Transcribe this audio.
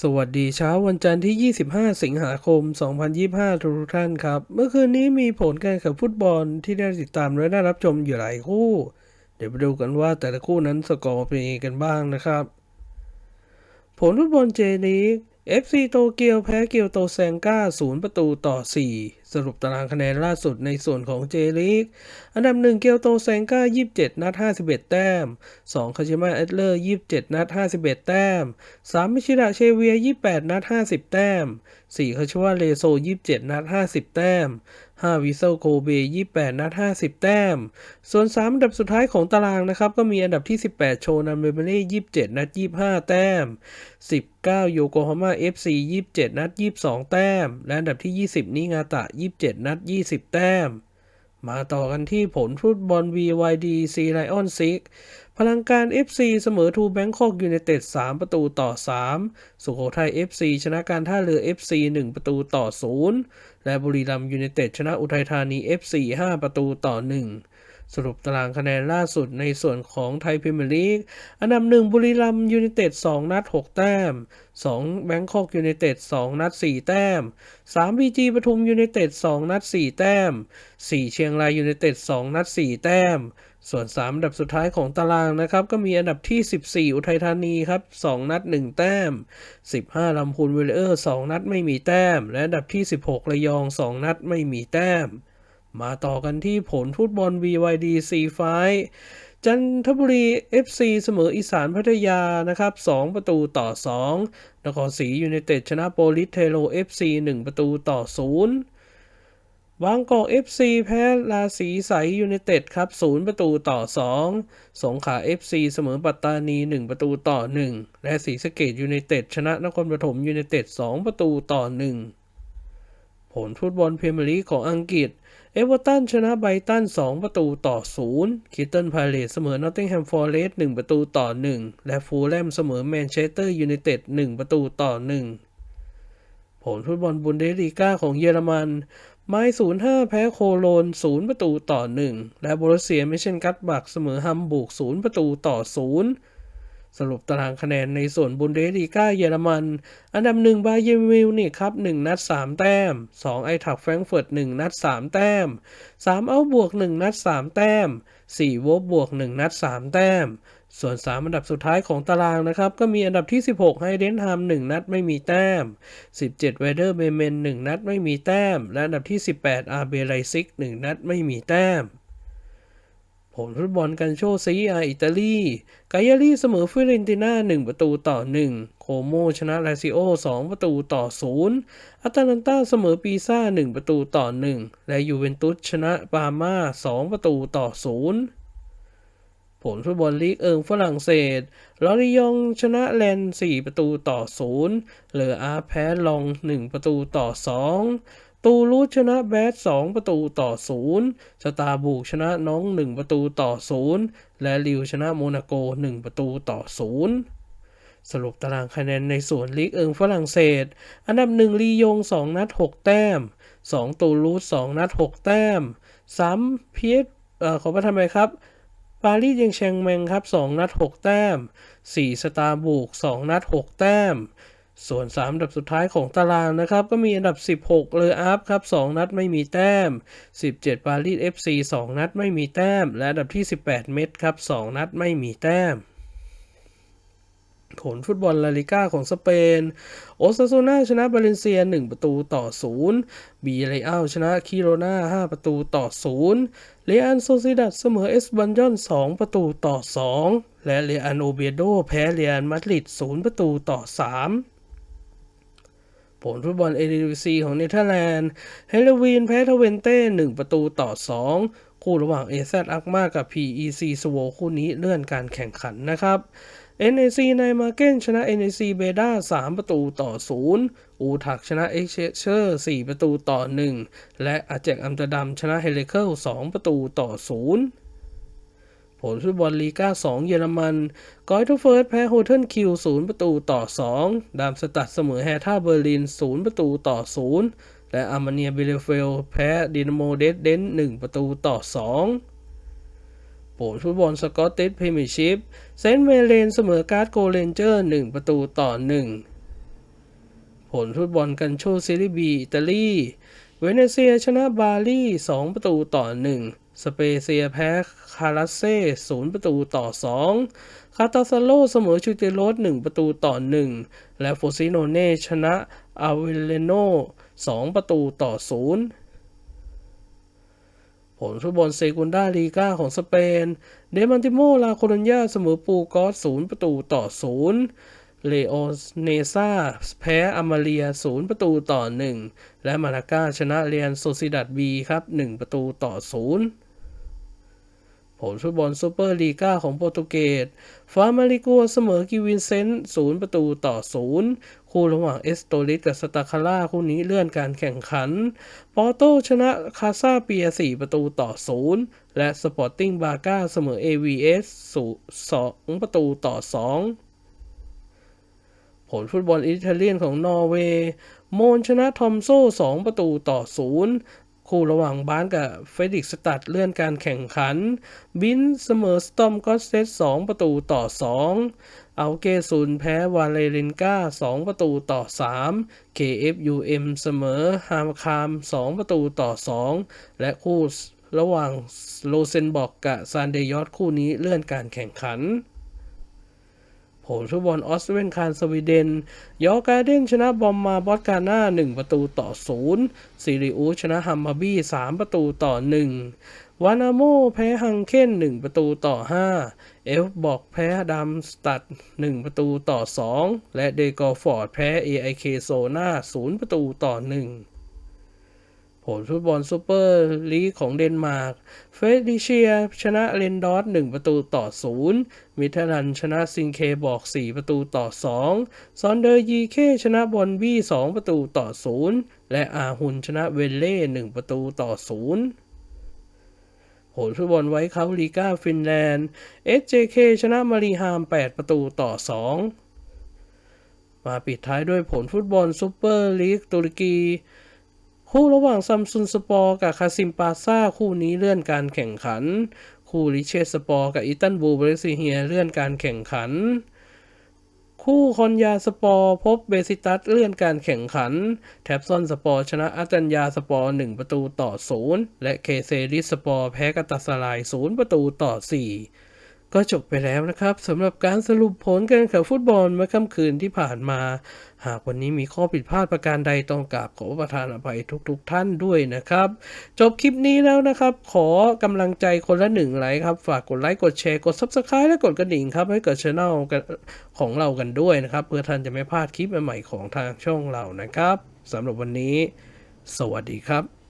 สวัสดีเช้าวันจันทร์ที่ 25 สิงหาคม 2025 ทุกท่านครับ เมื่อคืนนี้มีผลการแข่งฟุตบอลที่ได้ติดตามและได้รับชมอยู่หลายคู่ เดี๋ยวไปดูกันว่าแต่ละคู่นั้นสกอร์เป็นยังไงกันบ้างนะครับ ผลฟุตบอลเจลีก FC โตเกียวแพ้เกียวโตแซงก้า 0 ประตูต่อ 4 สรุปตารางคะแนนล่าสุดในส่วนของเจลีกอันดับ 1 เกียวโตแซงก้า 27 นัด 51 แต้ม 2 คาชิมะเอตเลอร์ 27 นัด 51 แต้ม 3 มิชิดะเชเวีย 28 นัด 50 แต้ม 4 คาชิวะเลโซ 27 นัด 50 แต้ม 5วิเซลโกเบ28 นัด 50 แต้ม ส่วน 3 อันดับสุดท้ายของตารางนะครับ ก็มีอันดับที่ 18 โชนันเบเบอรี่27 นัด 25 แต้ม 19 โยโกฮาม่า FC 27 นัด 22 แต้ม และอันดับที่ 20 นิงาตะ 27 นัด 20 แต้ม มาต่อกันที่ผลฟุตบอล BYD C Lion 6 พลังการ FC เสมอทูแบงคอกยูไนเต็ด3ประตูต่อ 3 สุโขทัย FC ชนะการท่าเรือ FC 1 ประตูต่อ 0 และบุรีรัมย์ยูไนเต็ดชนะอุทัยธานี FC 5 ประตูต่อ 1สรุปตารางคะแนนล่าสุดในส่วนของไทยพรีเมียร์ลีก อันดับ1บุรีรัมย์ยูไนเต็ด2นัด 6 แต้ม 2แบงคอกยูไนเต็ด2นัด 4 แต้ม3บีจีปทุมยูไนเต็ด2นัด 4 แต้ม 4 เชียงรายยูไนเต็ด2นัด 4 แต้ม ส่วน 3 อันดับสุดท้ายของตารางนะครับ ก็มีอันดับที่ 14 อุทัยธานีครับ 2 นัด 1 แต้ม 15ลำพูนวิลเลอร์ 2 นัดไม่มีแต้ม และอันดับที่ 16 ระยอง 2 นัดไม่มีแต้ม มาต่อกันที่ผลฟุตบอล BYD C ไฟจันทบุรี FC เสมออีสานพัทยานะครับ 2 ประตูต่อ 2 นครศรียูไนเต็ดชนะโปลิสเทโล FC 1 ประตูต่อ 0 บางกอก FC แพ้ราศีใสยูไนเต็ดครับ 0 ประตูต่อ 2 สงขา FC เสมอปัตตานี 1 ประตูต่อ 1 และศรีสะเกดยูไนเต็ดชนะนครปฐมยูไนเต็ด 2 ประตูต่อ 1 ผลฟุตบอลพรีเมียร์ลีกของอังกฤษ เอเวอร์ตันชนะไบตัน 2 ประตูต่อ 0 คิตเติลพาเลตเสมอนอตติงแฮมฟอร์เรสต์1ประตูต่อ 1 และฟูลแลมเสมอแมนเชสเตอร์ยูไนเต็ด 1 ประตูต่อ 1ผลฟุตบอลบุนเดสลีกาของเยอรมัน ไมล์05แพ้โคโลน0ประตูต่อ1และโบรเซียเมเชนกัตบักเสมอฮัมบูร์ก0ประตูต่อ0สรุปตารางคะแนนในส่วนบุนเดสลีกาเยอรมัน อันดับ1บาเยร์นมิวนิกครับ 1 นัด 3 แต้ม 2 ไอทักแฟรงเฟิร์ต1นัด 3 แต้ม 3 เอาบวก 1 นัด 3 แต้ม4โวบบวก 1 นัด 3 แต้ม ส่วน 3 อันดับสุดท้ายของตารางนะครับ ก็มีอันดับที่ 16ไฮเดนฮาม1นัดไม่มีแต้ม 17เวเดอร์เบเมน1นัดไม่มีแต้ม และอันดับที่ 18อาร์เบไลซิก1นัดไม่มีแต้ม ผลฟุตบอลกันโชซีอาอิตาลีกายาลีเสมอฟิเรนติน่า 1 ประตูต่อ 1 โคโมชนะลาซิโอ 2 ประตูต่อ 0อัตแลนตาเสมอปีซ่า 1 ประตูต่อ 1 และยูเวนตุสชนะปาร์มา2 ประตูต่อ 0 ผลฟุตบอลลีกเอิงฝรั่งเศสลอริยองชนะแลน4ประตูต่อ 0 เหลืออาร์แพ้ลอง 1 ประตูต่อ 2 ตูรูสชนะแบด2ประตูต่อ 0 สตาบุกชนะน้อง 1 ประตูต่อ 0 และลิวชนะโมนาโก 1 ประตูต่อ 0สรุปตารางคะแนนในส่วนลีกเอิงฝรั่งเศส อันดับ 1 ลียง 2 นัด 6 แต้ม 2 ตูรูส2นัด 6 แต้ม 3 เพียเอ่อขอประทานไปครับ ปารีสยังแชงแมงครับ 2 นัด 6 แต้ม 4 สตาร์บุก 2 นัด 6 แต้ม ส่วน 3 อันดับสุดท้ายของตารางนะครับ ก็มีอันดับ 16 เลออัพครับ 2 นัดไม่มีแต้ม 17 ปารีส FC 2 นัดไม่มีแต้ม และอันดับที่ 18 เมตรครับ 2 นัดไม่มีแต้ม ผลฟุตบอลลาลิก้าของสเปน โอซาโซนาชนะบาเลนเซีย 1 ประตูต่อ 0 บีเรอัลชนะคิโรนา5 ประตูต่อ 0 เรอันโซซิดัดเสมอเอสบันยอน 2 ประตูต่อ 2 และเรอันโอเบโดแพ้เรอันมาดริด 0 ประตูต่อ 3ผลฟุตบอลเอเดวีซีของเนเธอร์แลนด์ เฮลวีนแพ้ทเวนเต้1ประตูต่อ 2 คู่ระหว่างเอซอักมากับ PEC สโวคู่นี้เลื่อนการแข่งขันนะครับ NAC ในมาเก้นชนะ NAC เบด้า3ประตูต่อ 0 อูถักชนะเอ็กเชอร์4ประตูต่อ 1 และอาเจกอัมตอร์ดัมชนะเฮเลเคิล2ประตูต่อ 0ผลฟุตบอลลีกา2 เยอรมันกอยทูเฟิร์สแพ้โฮเทนคิว 0 ประตูต่อ 2 ดามสตัดเสมอแฮท่าเบอร์ลิน 0 ประตูต่อ 0 และอามาเนียเบเลเฟล แพ้ดินาโมเดสเดน 1 ประตูต่อ 2 ผลฟุตบอลสกอตติชพรีเมียร์ชิพเซนต์เมเลนเสมอการ์ดโกเลนเจอร์1ประตูต่อ 1 ผลฟุตบอลกันโชซีรีบีอิตาลีเวเนเซียชนะบาลี2ประตูต่อ 1 สเปเซียแพ้คาราเซ่0ประตูต่อ 2 คาตาซาโลเสมอชูเตโรส1ประตูต่อ 1 และโฟซิโนเน่ชนะอาเวเลโน2ประตูต่อ 0 ลฟุตบอลเซกุนดาลีกาของสเปน เดมันติโมลาโคลอนยาเสมอปูกอส0ประตูต่อ0เลโอเนซาแพ้อามาเลีย0ประตูต่อ1และมาลากาชนะเรียนโซซิดัดบีครับ1ประตูต่อ0 ผลฟุตบอลซูเปอร์ลีกาของโปรตุเกสฟามาริกัวเสมอกิวินเซนต์0ประตูต่อ0คู่ระหว่างเอสโตลิสกับสตาคาร่าคู่นี้เลื่อนการแข่งขัน ปอโตชนะคาซาเปีย 4 ประตูต่อ0และสปอร์ติ้งบากาเสมอ AVS 2ประตูต่อ2ผลฟุตบอลอิตาเลียนของนอร์เวย์โมนชนะทอมโซ่ 2 ประตูต่อ0 คู่ระหว่างบ้านกับเฟดิกสตัดเลื่อนการแข่งขัน บินเสมอสตอมก็เซต2 ประตูต่อ 2 เอาเกซุนแพ้วาเลรินกา2 ประตูต่อ 3 KFUM เสมอฮามคาม 2 ประตูต่อ 2 และคู่ระหว่างโลเซนบอกกับซานเดยอตคู่นี้เลื่อนการแข่งขัน ผลฟุบอลออสเวนคานสวีเดนยอการ์เดนชนะบอมมาบอสกาน่า 1 ประตูต่อ 0ซิริอุสชนะฮัมมาบี้ 3 ประตูต่อ 1 วานาโมแพ้ฮังเค้น1 ประตูต่อ 5 เอฟบอกแพ้ดัมสตัด 1 ประตูต่อ 2 และเดกอร์ฟอร์ดแพ้ AIK โซนา0 ประตูต่อ 1 ผลฟุตบอลซูเปอร์ลีกของเดนมาร์ก เฟรดิเชียชนะเลนดอส1ประตูต่อ 0 มิทลันชนะซิงเคบอก 4 ประตูต่อ 2 ซอนเดอร์ยีเคชนะบอลบี้ 2 ประตูต่อ 0 และอาหุนชนะเวลเล่ 1 ประตูต่อ 0ผลฟุตบอลไว้เขาลีกาฟินแลนด์ SJK ชนะมารีฮาม 8 ประตูต่อ 2 มาปิดท้ายด้วยผลฟุตบอลซูเปอร์ลีกตุรกี คู่ระหว่างซัมซุนสปอร์กับคาซิมปาซาคู่นี้เลื่อนการแข่งขัน คู่ลิเชสปอร์กับอิตันบูเบรซิเฮียเลื่อนการแข่งขัน คู่คอนยาสปอร์พบเบซิตัสเลื่อนการแข่งขัน แท็บซอนสปอร์ชนะอัตัญญาสปอร์1ประตูต่อ 0 และเคเซริสปอร์แพ้กาตาสลาย 0 ประตูต่อ 4 ก็จบไปแล้วนะครับสำหรับการสรุปผลการแข่งฟุตบอลเมื่อค่ำคืนที่ผ่านมา หากวันนี้มีข้อผิดพลาดประการใดต้องกราบขอประทานอภัยทุกๆทท่านด้วยนะครับ จบคลิปนี้แล้วนะครับ ขอกำลังใจคนละหนึ่งไลค์ครับ ฝากกดไลค์กดแชร์กด Subscribe และกดกระดิ่งครับ ให้กับช่องของเรากันด้วยนะครับ เพื่อท่านจะไม่พลาดคลิปใหม่ๆของทางช่องเรานะครับสำหรับวันนี้ สวัสดีครับ